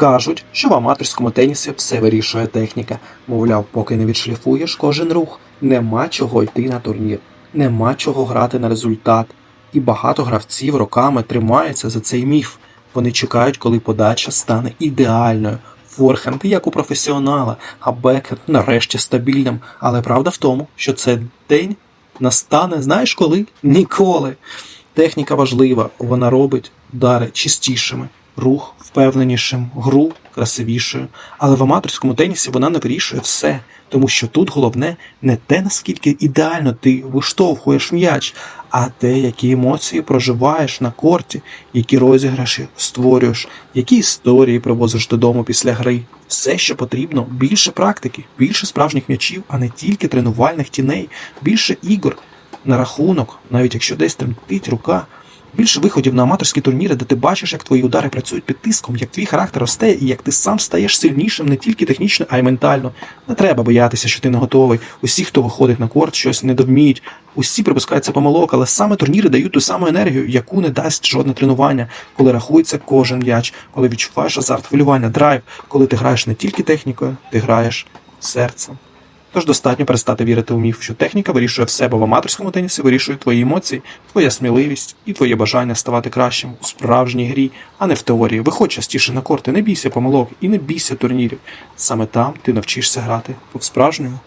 Кажуть, що в аматорському тенісі все вирішує техніка. Мовляв, поки не відшліфуєш кожен рух, нема чого йти на турнір, нема чого грати на результат. І багато гравців роками тримаються за цей міф. Вони чекають, коли подача стане ідеальною. Форхенд як у професіонала, а бекхенд нарешті стабільним. Але правда в тому, що цей день настане, знаєш коли? Ніколи. Техніка важлива, вона робить удари чистішими, рух впевненішим, гру красивішою. Але в аматорському тенісі вона не вирішує все, тому що тут головне не те, наскільки ідеально ти виштовхуєш м'яч, а те, які емоції проживаєш на корті, які розіграші створюєш, які історії привозиш додому після гри. Все, що потрібно, більше практики, більше справжніх м'ячів, а не тільки тренувальних тіней, більше ігор на рахунок, навіть якщо десь тремтить рука. Більше виходів на аматорські турніри, де ти бачиш, як твої удари працюють під тиском, як твій характер росте і як ти сам стаєш сильнішим не тільки технічно, а й ментально. Не треба боятися, що ти не готовий. Усі, хто виходить на корт, щось не довміють. Усі припускаються помилок, але саме турніри дають ту саму енергію, яку не дасть жодне тренування, коли рахується кожен м'яч, коли відчуваєш азарт, хвилювання, драйв, коли ти граєш не тільки технікою, ти граєш серцем. Тож достатньо перестати вірити у міф, що техніка вирішує все, бо в аматорському тенісі вирішує твої емоції, твоя сміливість і твоє бажання ставати кращим у справжній грі, а не в теорії. Виходь частіше на корти, не бійся помилок і не бійся турнірів. Саме там ти навчишся грати по-справжньому.